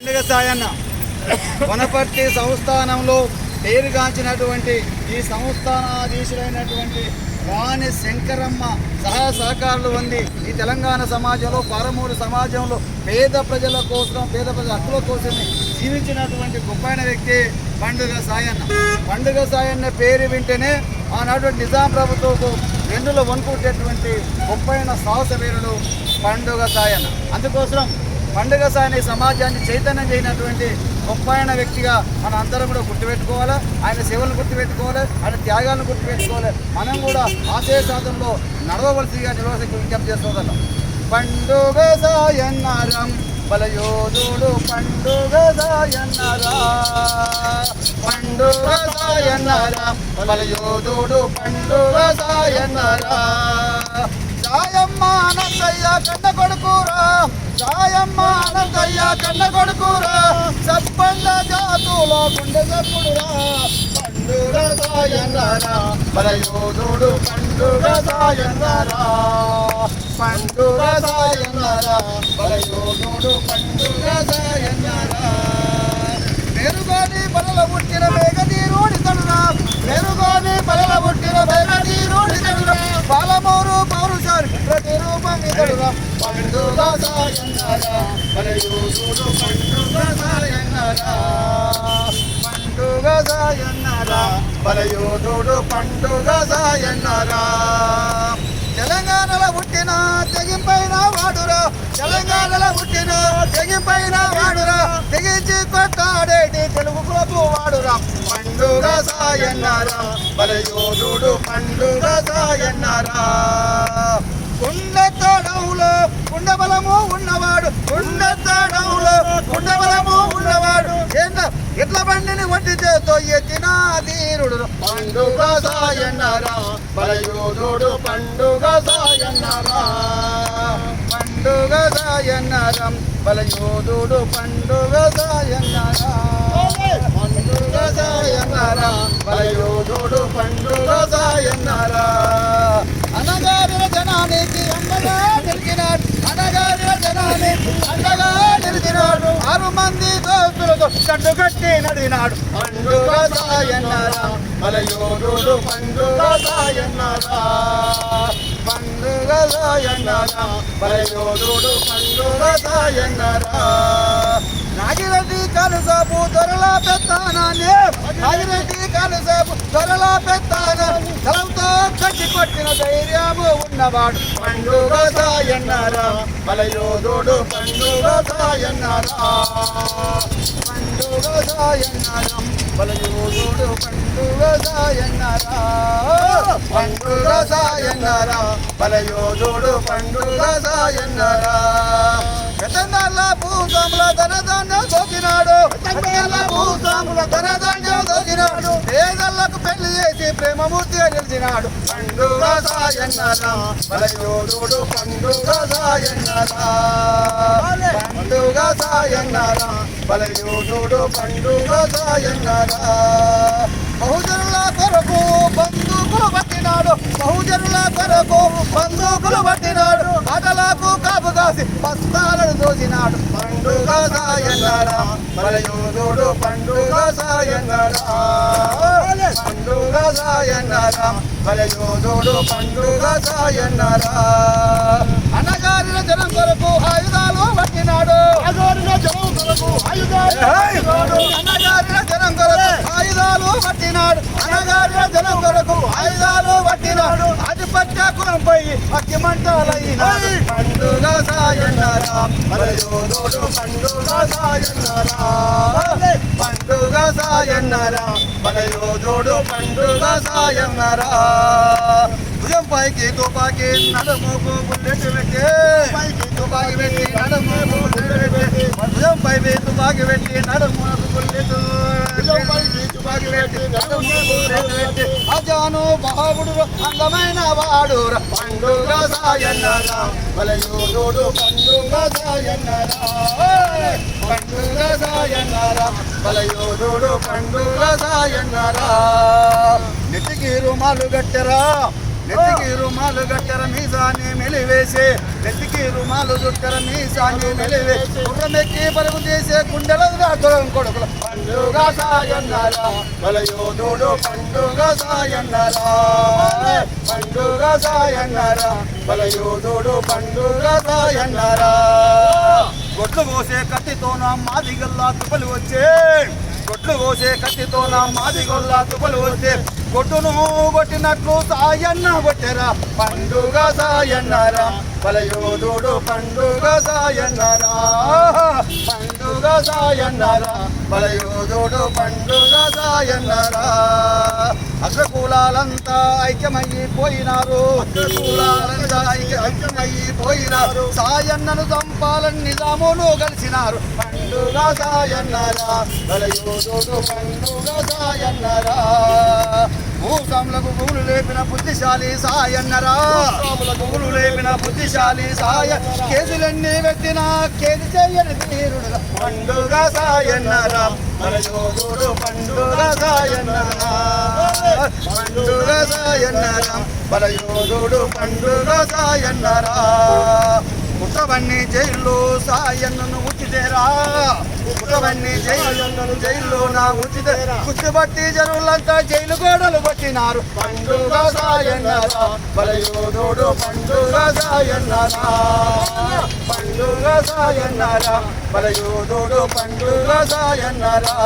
పండుగ సాయన్న వనపర్తి సంస్థానంలో పేరుగాంచినటువంటి ఈ సంస్థానాధీశులైనటువంటి వాణి శంకరమ్మ సహా సహకారులు ఉంది ఈ తెలంగాణ సమాజంలో పారమూరు సమాజంలో పేద ప్రజల కోసం పేద ప్రజల హక్కుల కోసం జీవించినటువంటి గొప్పైన వ్యక్తి పండుగ సాయన్న. పండుగ సాయన్న పేరు వింటేనే ఆనాడు నిజాం ప్రభుత్వం వెన్నులో వణుకునేటువంటి గొప్పైన సాహస వీరుడు పండుగ సాయన్న. అందుకోసం పండుగ సాయని సమాజాన్ని చైతన్యం చేయనటువంటి గొప్పైన వ్యక్తిగా మన అందరం కూడా గుర్తుపెట్టుకోవాలి. ఆయన సేవలను గుర్తుపెట్టుకోవాలి ఆయన త్యాగాలను గుర్తుపెట్టుకోవాలి. మనం కూడా ఆశయ సాధనలో నడవవలసిగా నిర్వహించి విజ్ఞప్తి చేసుకోగలం పండుగ సాయన్నారం బలయోధుడు పండుగ సాయన్నారా. పండుగ సాయన్నారా బలయోధుడు పండుగ సాయన్నారా. సాయమ్మ అనంతయ్య కన్న కొడుకురా కన్న కొడుకురా సప్పండ జాతులో గుండె సప్పుడురా పండుగ సాయన్నారా బలయోధుడు పండుగ సాయన్నారా పండుగ సాయన్నారా బలయోధుడు పండుగ సాయన్నారా రూపం ఇతడురా పండుగ సాయన్నారా బలయోధుడు పండుగ సాయన్నారా పండుగ సాయన్నారా బలయోధుడు పండుగ సాయన్నారా తెలంగాణలో పుట్టిన తెగింపైన వాడురా. తెలంగాణలో పుట్టిన తెగింపైన వాడురా. తెగించి కొట్టాడేటి తెలుగు ప్రభు వాడురా. పండుగ సాయన్నారా. బలయోధుడు పండుగ సాయన్నారా. బండిని వంటి చేతో ఎత్తిన ధీరుడు పండుగ సాయన్నారా బలయోధుడు పండుగ సాయన్నారా పండుగ సాయన్నారం బలయోధుడు పండుగ సాయన్నారా పండుగ సాయన్నారా బలయోధుడు పండుగ సాయన్నారా అనగారిన జనానికి అండగా నిలిచినాడు అనగారిన జనానికి అండగా నిలిచినాడు ఆరు మంది దోస్తులతో కట్టి నడినాడు. పండుగ సాయన్నారా బలయోధుడు పండుగ సాయన్నారా పండుగ సాయన్నారా బలయోధుడు పండుగ సాయన్నారా నాగిరెడ్డి కలుసాపు దొరలా పెత్తానాన్ని నాగిరెడ్డి కలుసాపు దొరలా పెత్తానా కలంతో కట్టి కొట్టిన ధైర్యము ఉన్నవాడు పండుగ సాయన్నారా బలయోధుడు పండుగ సాయన్నారా పండుగ సాయన్నారా బలయోధుడు పండుగ సాయన్నారా పండుగ సాయన్నారా బలయోధుడు పండుగ సాయన్నారా భూస్వాముల ధనధాన్యం సోకినాడు పేదలకు పెళ్ళి చేసి ప్రేమమూర్తిగా నిలిచినాడు. పండుగ సాయన్నారా బలయోధుడు పండుగ సాయన్నారా. పండుగ సాయన్నారా బలయోడు పండుగ సాయన్నారా. బహుజనుల కొరకు బంధుకులు పట్టినాడు. బహుజనుల కొరకు బంధుకులు పట్టినాడు. అదలకు కాపు కాసి బస్తాలను దోసినాడు. పండుగ సాయన్నారా బలయోధుడు పండుగ సాయన్నారా పండుగ సాయన్నారా బలయోధుడు పండుగ సాయన్నారా అనగారిన జనం కొరకు ఆయుధాలు పట్టినాడు అగోరిన జనం కొరకు అనగారిన జనం కొరకు ఆయుధాలు పట్టినాడు అనగారిన జనం కొరకు ఆయుధాలు పట్టినాడు ఆధిపత్య కులంపై అగ్గిమంటాలైనాడు పండుగ సాయన్నారా బలయోధుడు పండుగ సాయన్నరా పండుగ సాయన్నారా బలయోధుడు పండుగ సాయన్నారా భుజం పైకి తుపాకి నడుముకు బుల్లెట్ పెట్టి పైకి తుపాకి పెట్టి నడుముకు బుల్లెట్ పెట్టి భుజం పై తుపాకి పెట్టి నడుముకు బుల్లెట్ భుజం పైకి తుపాకి పెట్టి నడుముకు బుల్లెట్ పెట్టి అజాను బాబుడు అందమైన వాడు పండుగ సాయన్నారా బలయోధుడు పండుగ సాయన్నారా పండుగ సాయన్నారా బలయోధుడు పండుగ సాయన్నారా నెత్తికి రుమాలు గట్టరా నెత్తికి రుమాలు గట్టర మీసాన్ని మెలివేసే నెత్తికి రుమాలు చుట్టర మీసాన్ని మెలివేసి గుర్రమెక్కి పరుగు చేసే గుండెల రాతులం కొడుకుల. పండుగ సాయన్నారా బలయోధుడు పండుగ సాయన్నారా. పండుగ సాయన్నారా బలయోధుడు పండుగ సాయన్నారా గొడ్లు కోసే కత్తితో నా మాదిగల్లా తుపలు వచ్చే. గొడ్లు కోసే కత్తితో నా మాదిగల్లా తుపలు వచ్చే. గొడ్డును కొట్టినట్లు సాయన్న కొట్టెరా. పండుగ సాయన్నారా బలయోధుడు పండుగ సాయన్నారా పండుగ సాయన్నారా బలయోధుడు పండుగ సాయన్నారా అగ్రకులాలంతా ఐక్యమైపోయినారు. అగ్రకులాలంతా ఐక్య- పోయినారు సాయన్నను చంపాలని నిజామును కలిసినారు. పండుగ సాయన్నరా బలయోధుడు పండుగ సాయన్నారా. భూస్వాములకు భూములు లేపిన బుద్ధిశాలి సాయన్నరా. భూములు లేపిన బుద్ధిశాలి సాయ కేసులన్నీ పెట్టిన కేసు చేయని తీరుడుగా పండుగ సాయన్నరా బలయోధుడు పండుగ సాయన్న పండుగ సాయన్నరా బలయోధుడు పండుగ సాయన్నరా. పుట్టవన్నీ జైల్లో సాయన్నను ఉచితేరా పుట్టవన్నీ జైలు జైల్లో నా ఉచిత కుచ్చిబట్టి జనులంతా జైలు గోడలు పట్టినారు. పండుగ సాయన్నరా బలయోధుడు పండుగ సాయన్నరా పండుగ సాయన్నరా బలయోధుడు పండుగ సాయన్నరా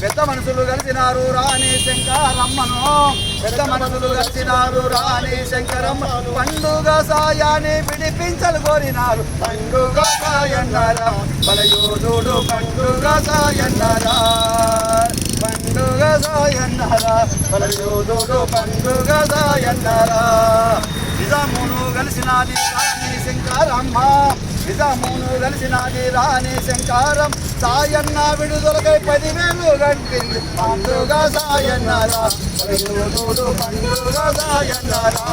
పెద్ద మనుషులు కలిసినారు రాణి శంకరమ్మను. పెద్ద మనుషులు కలిసినారు రాణి శంకరమ్మ పండుగ సాయాన్ని విడిపించలు కోరినారు. పండుగ సాయన్నారా బలయోధుడు పండుగ సాయన్నారా పండుగ సాయన్నారా బలయోధుడు పండుగ సాయన్నారా నిజామును కలిసినాది రాణి శంకరమ్మ. నిజామును కలిసినది రాణి శంకారం. సాయన్న విడుదలకై పదివేలు గంటింది పండుగ సాయన్నారా. పండుగ సాయన్నారా.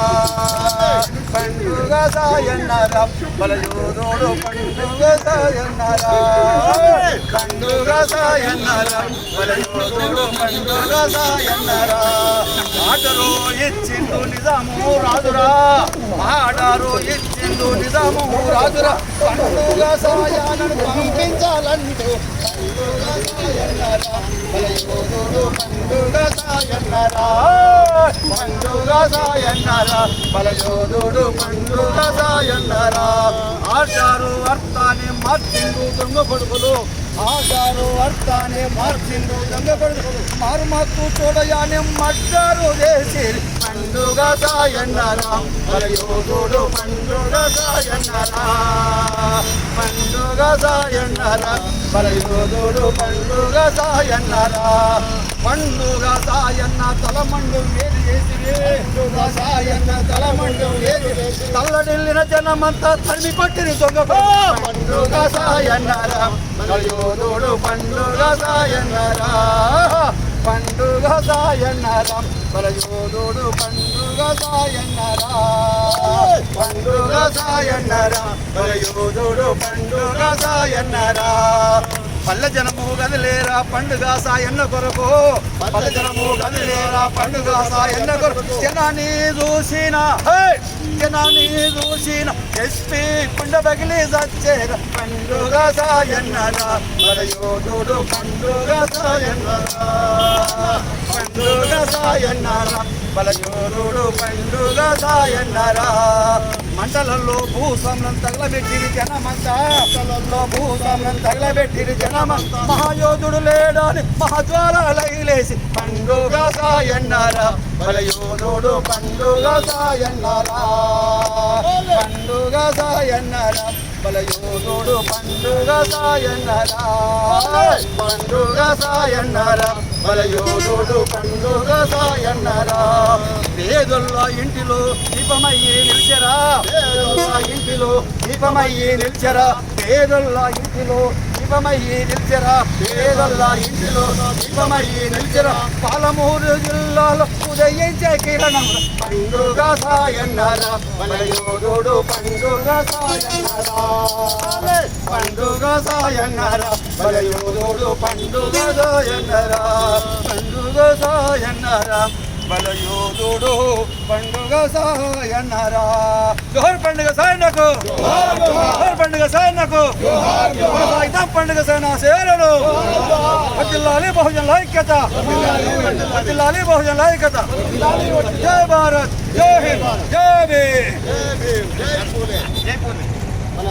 పండుగ సాయన్నారా. బలయోధుడు పండుగ సాయన్నారా. పండుగ సాయన్నారా. బలయోధుడు పండుగ సాయన్నారా. ఆటలో ఇచ్చిండు నిజాము రాజురా ఆడారు రాజు నిజాము రాజురా. పండుగ సాయాలను పంపించాలంటూ పండుగ సాయన్నారా బలయోధుడు పండుగ సాయన్నారా. బలయోధుడు పండుగ సాయన్నారా. ఆచారు అర్థాన్ని మార్చిండు దొంగ కొడుకులు. ఆచారు అర్థాన్ని మార్చిండు దొంగ కొడుకులు. మారుమత్తు చూడయాని మడ్డారు చేసి పండుగ సాయన్నారా బలయోధుడు పండుగ సాయన్నారా పండుగ సాయన్నారా బలయోధుడు పండుగ సాయన్నారా పండుగ సాయన్న తలమండు వేరు చేసి పండుగ సాయన్న తలమండు వేరు చేసి తల్లడిల్లిన జనమంతా తరిమి కొట్టిన దొంగ పండుగ సాయన్నారా పండుగ సాయన్నారా పండుగ సాయన్నారా బలయోధుడు పండుగ సాయన్నరా. పండుగ సాయన్నారా. బలయోధుడు పండుగ సాయన్నరా. పల్లె జనము గదిలేరా పండుగ సాయన్న కొరకు. పల్లె జనము గదిలేరా పండుగ సాయన్న కొరకు. జనాన్ని చూసిన జనాన్ని చూసిన ఎస్పీ కుండ బగిలి సచ్చేర. పండుగ సాయన్నరా. బలయోధుడు పండుగ సాయన్నరా. పండుగ సాయన్నరా. బలయోధుడు పండుగ సాయన్నరా. మంటలలో భూస్వాములను తగలబెట్టిరి జనమంతా. మంటలలో భూస్వాములను తగలబెట్టిరి జనమంతా. మహాయోధుడు లేడని మహాద్వారాలైలేసి పండుగ సాయన్నారా? బలయోధుడు పండుగ సాయన్నారా? పండుగ సాయన్నారా? బలయోధుడు పండుగ సాయన్నారా? పండుగ సాయన్నారా? బలయోధుడు పండుగ సాయన్నరా. పేదొల్ల ఇంటిలో దీపమయ్యి నిలిచరా. పేదొల్ల ఇంటిలో దీపమయ్యి నిలిచరా. పేదొల్ల ఇంటిలో దీపమయ్యి నిలిచరా. పేదొల్ల ఇంటిలో దీపమయ్యి నిలిచరా. పాలమూరు జిల్లాలో ఉదయించే కిరణం. పండుగ సాయన్నారా. బలయోధుడు పండుగ సాయన్నారా. పండుగ సాయన్నారా. బలయోధుడు పండుగ సాయన్నారా పండుగ సాయన్నారా బలయోధుడు పండుగ సాయన్నరా జోహర్ పండుగ సాయన్నకు జోహర్ పండుగ సాయన్నకు కొనసాగిద్దాం పండుగ సేన సేనలు వర్ధిల్లాలి బహుజనుల ఐక్యత వర్ధిల్లాలి బహుజనుల ఐక్యత జై భారత్ జై హింద్ జై భీమ్. జై భీమ్ జై పూలే మన